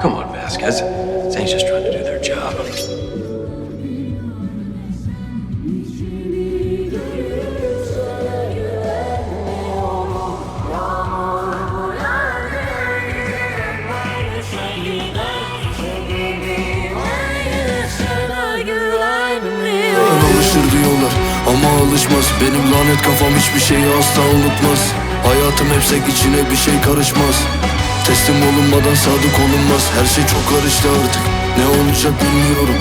Come on, Vasquez. Saints just trying to do their job. Diyorlar ama alışmaz Benim lanet kafam hiçbir şeyi asla unutmaz Hayatım hep zevk içine bir şey karışmaz Teslim olunmadan sadık olunmaz. Her şey çok karıştı artık. Ne olacak bilmiyorum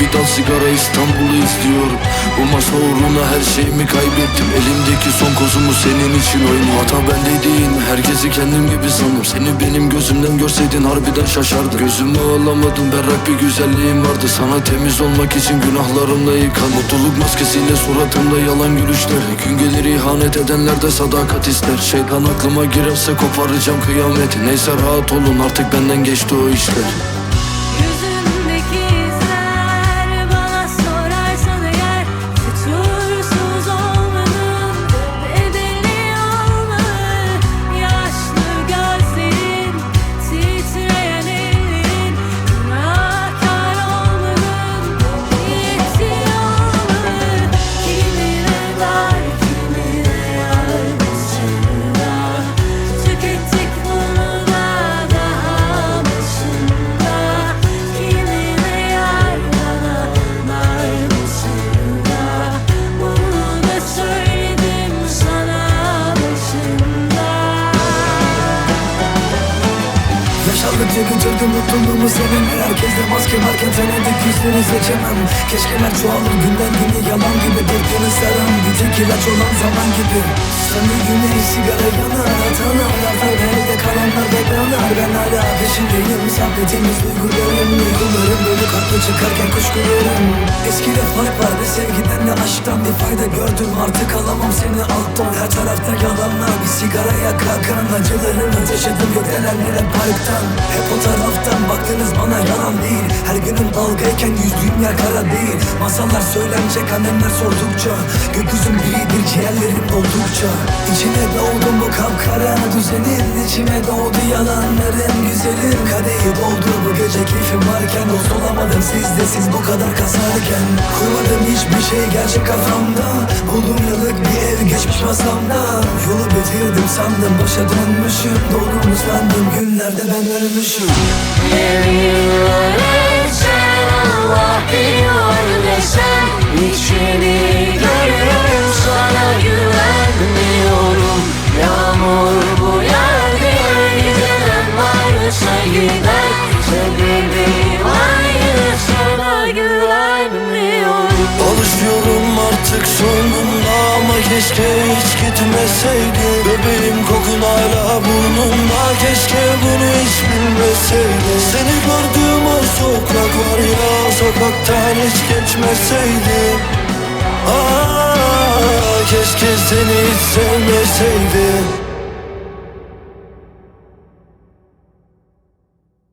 bir dal sigara İstanbul'u izliyorum. Bu masa uğruna her şeyimi kaybettim. Elimdeki son kozumu senin için oynuyorum. Hata bende değil Herkesi kendim gibi sandım Seni benim gözümden görseydin harbiden şaşardın Gözümü alamadım. Berrak bir güzelliğim vardı. Sana temiz olmak için günahlarımla yıkan Mutluluk maskesiyle suratımda yalan gülüşler. Gün gelir ihanet edenler de sadakat ister. Şeytan aklıma girerse koparacağım kıyameti Neyse rahat olun. Artık benden geçti o işler Yaşaldıkça götürdüm mutluluğumu seninle Herkesle maske varken tanıdık yüzleri seçemem. Keşkeler çoğalır günden güne yalan gibi yanı saran bir tek ilaç olan zaman gibi. Sanı güneş sigara yanar Hatalardan nerede kalanlar da yanar Ben hala peşindeyim. Sabretimiz duygularım Duygularım. Bölük haklı çıkarken kuşkularım. Eski laflar fayda gördüm Artık alamam seni. Alttan Her tarafta yalanlar. Bir sigaraya kalkan Acılarımı taşıdım. Gökdelenlere parktan Hep o taraftan. Baktınız bana yalan değil. Her günün dalgayken yüzdüğüm yer kara değil. Masallar söylenecek annemler sordukça. Gökyüzüm biridir ciğerlerim doldukça. İçine doğdum bu kapkara düzenin. İçime doğdu yalanların güzelim Kadehi doldur bu gece keyfim varken Dost olamadım sizde siz bu kadar kasarken. Kurmadım hiçbir şey gerçek kafamda. Buldum yıllık bir ev geçmiş masamda. Yolu bitirdim sandım başa dönmüşüm. Doğduğumu sandım günlerde ben ölmüşüm. Sen Allah biliyor desem içini artık sonunda ama keşke hiç gitmeseydi. Bebeğim kokun hala burnumda. Keşke bunu hiç bilmeseydim Seni gördüğüm o sokak var ya sokaktan hiç geçmeseydim Aa, keşke seni hiç sevmeseydim